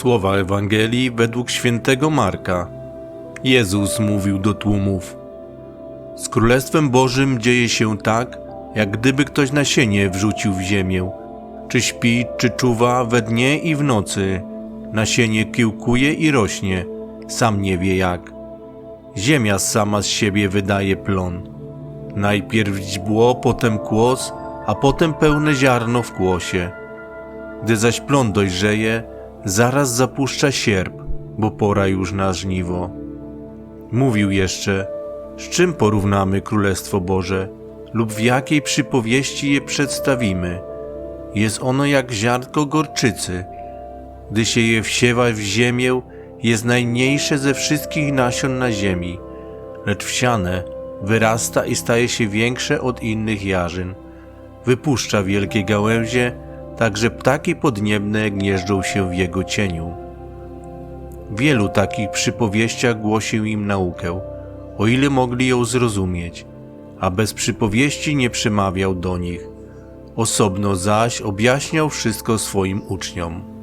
Słowa Ewangelii według świętego Marka. Jezus mówił do tłumów: Z Królestwem Bożym dzieje się tak, jak gdyby ktoś nasienie wrzucił w ziemię. Czy śpi, czy czuwa we dnie i w nocy. Nasienie kiełkuje i rośnie, sam nie wie jak. Ziemia sama z siebie wydaje plon. Najpierw źdźbło, potem kłos, a potem pełne ziarno w kłosie. Gdy zaś plon dojrzeje, zaraz zapuszcza sierp, bo pora już na żniwo. Mówił jeszcze, z czym porównamy Królestwo Boże lub w jakiej przypowieści je przedstawimy. Jest ono jak ziarnko gorczycy. Gdy się je wsiewa w ziemię, jest najmniejsze ze wszystkich nasion na ziemi, lecz wsiane wyrasta i staje się większe od innych jarzyn. Wypuszcza wielkie gałęzie, tak że ptaki podniebne gnieżdżą się w jego cieniu. Wielu takich przypowieściach głosił im naukę, o ile mogli ją zrozumieć, a bez przypowieści nie przemawiał do nich. Osobno zaś objaśniał wszystko swoim uczniom.